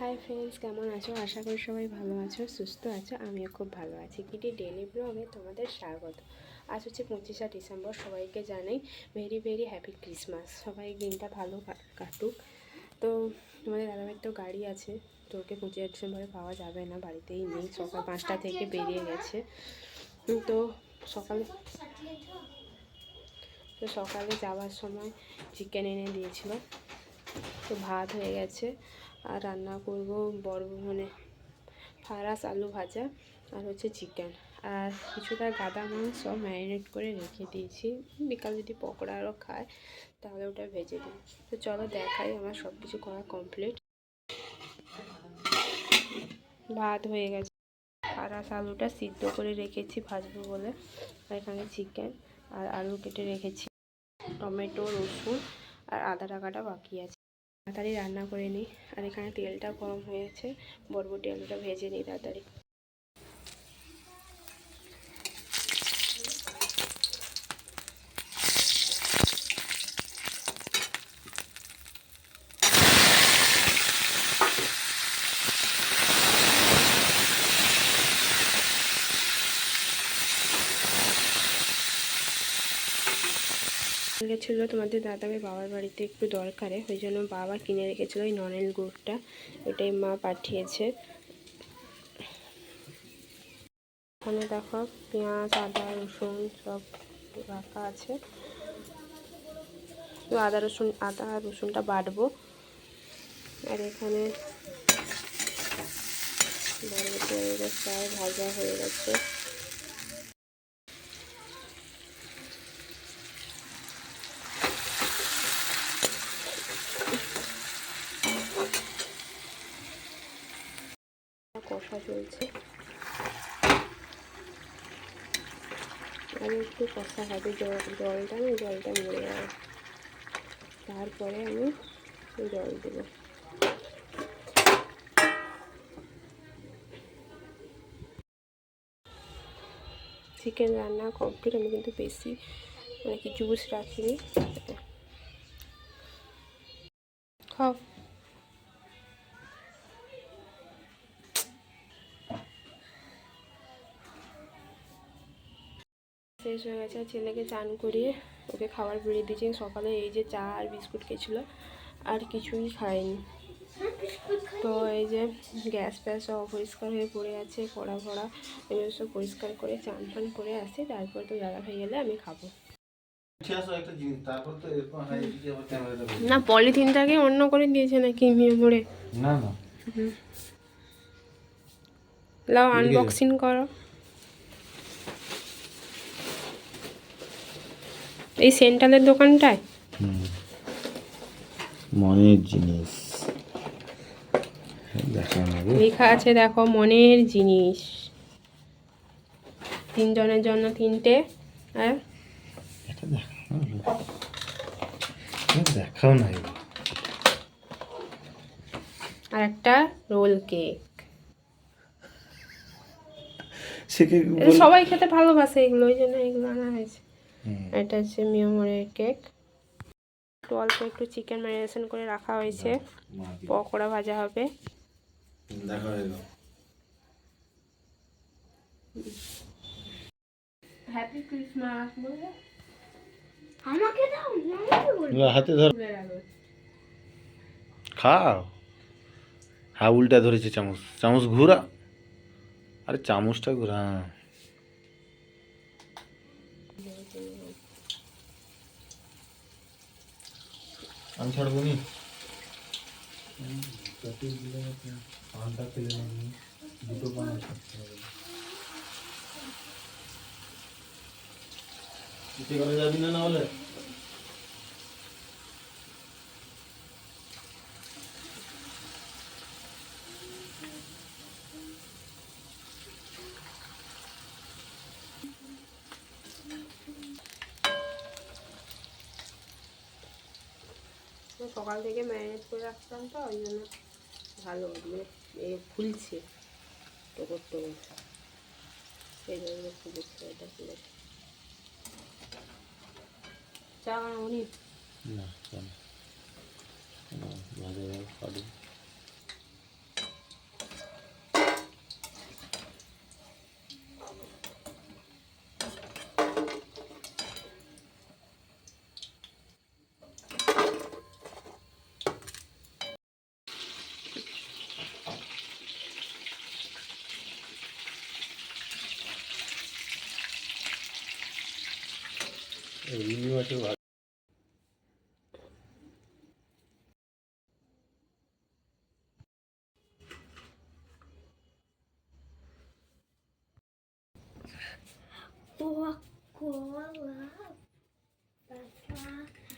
Hi friends কেমন আছো? আশা করি সবাই ভালো আছো, সুস্থ আছো, আমিও খুব ভালো আছি। কিটি ডেলি ব্লগে তোমাদের স্বাগত। আজ হচ্ছে পঁচিশে ডিসেম্বর, সবাইকে জানাই ভেরি ভেরি হ্যাপি ক্রিসমাস সবাই দিনটা ভালো কাটুক। তো তোমাদের দাদাভাইয়ের তো গাড়ি আছে, তো ওকে পঁচিশে ডিসেম্বরে পাওয়া যাবে না, বাড়িতেই নেই, সকাল পাঁচটা থেকে বেরিয়ে গেছে। তো সকালে তো সকালে যাওয়ার সময় চিকেন এনে দিয়েছিল। তো ভাত হয়ে গেছে। আর রান্না করব বড় মানে ফারাস আলু ভাজা আর হচ্ছে চিকেন আর কিছুটা গাদা মাংস ম্যারিনেট করে রেখে দিয়েছি। বিকাল যদি পকোড়া আরও খায়, তাহলে ওটা ভেজে দিই তো চলো দেখাই আমার সব কিছু করা কমপ্লিট ভাত হয়ে গেছে। ফারাস আলুটা সিদ্ধ করে রেখেছি ভাজবো বলে। এখানে চিকেন আর আলু কেটে রেখেছি। টমেটো, রসুন আর আদা টাকাটা বাকি আছে। তাড়াতাড়ি রান্না করে নিই। আর এখানে তেলটা গরম হয়েছে বরবটি আলুটা ভেজে নিই তাড়াতাড়ি। গেছিল, তোমাদের দাদাভাই বাবার বাড়িতে একটু দরকারে, ওই জন্য বাবা কিনে রেখেছিলো ওই ননেল গুড়টা ওটাই মা পাঠিয়েছে। এখানে দেখো পেঁয়াজ, আদা, রসুন সব রাখা আছে। তো আদা, রসুন, আদা রসুনটা বাটবো। আর এখানে ভাজা হয়ে গেছে। কষা চলছে। আর একটু কষা হবে জল, জলটা না, জলটা মরে যাবে। তারপরে আমি জল দেবো। চিকেন রান্না কমপ্লিট আমি কিন্তু বেশি মানে কি জুস রাখিনি। খাও। শেষ হয়ে গেছে আর ছেলেকে চান করিয়ে ওকে খাবার বেরিয়ে দিয়েছি। সকালে এই যে চা আর বিস্কুট খেয়েছিল আর কিছুই খায়নি তো এই যে গ্যাস ফ্যাস সব অপরিষ্কার হয়ে পড়ে আছে কড়া ভরা এগুলো সব পরিষ্কার করে চান ফান করে আসি তারপর তো দাদা হয়ে গেলে আমি খাব। না পলিথিনটাকে অন্য করে দিয়েছে নাকি মেমোরে না না। লাও আনবক্সিং করো। এই সেন্ট্রালের দোকানটায়? মনের জিনিস। লেখা আছে দেখো মনের জিনিস। তিনজনের জন্য তিনটে আর দেখাও না এটা দেখাও না এগুলো। আর একটা রোল কেক। সবাই খেতে ভালোবাসে এগুলো ওই জন্য এগুলো আনা হয়েছে। এটা হচ্ছে মিয়মরের কেক। একটু অল্প একটু চিকেন ম্যারিনেশন করে রাখা হয়েছে। পকোড়া ভাজা হবে। হয়ে হ্যাপি ক্রিসমাস আমাকে দাও হাতে ধর। খাও। হ্যাঁ উল্টা ধরেছে চামচ। চামচ ঘুরা। আরে চামচটা ঘুরা হ্যাঁ। আমি ছাড়বো নি পানটা ফেলে নেই দুটো পান থাকতে হবে কিছু করে যাবি না না হলে সকাল থেকে ম্যারিনেট করে রাখতাম তো, ওই জন্য ভালো মানে এ ফুলছে টোকর টোকর সেই জন্য ফুলেছে এটা ফুলে চা বানাবো নি? ভালো রুই মাছের ভাজা Coca-Cola.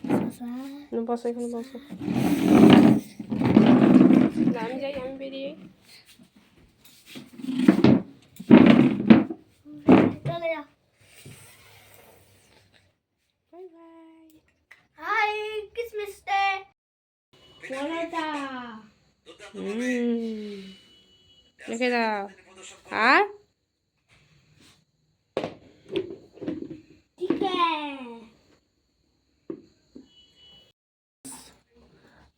Sasa. বসো এখানে বসো না, আমি যাই আমি বেরিয়ে চলে যা বাই বাই হাই কিসমিস ডে পরোটা হুম রেখে দাও আর চিকেন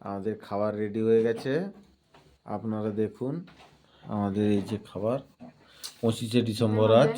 আমাদের খাবার রেডি হয়ে গেছে। আপনারা দেখুন আমাদের এই যে খাবার পঁচিশে ডিসেম্বর আজ।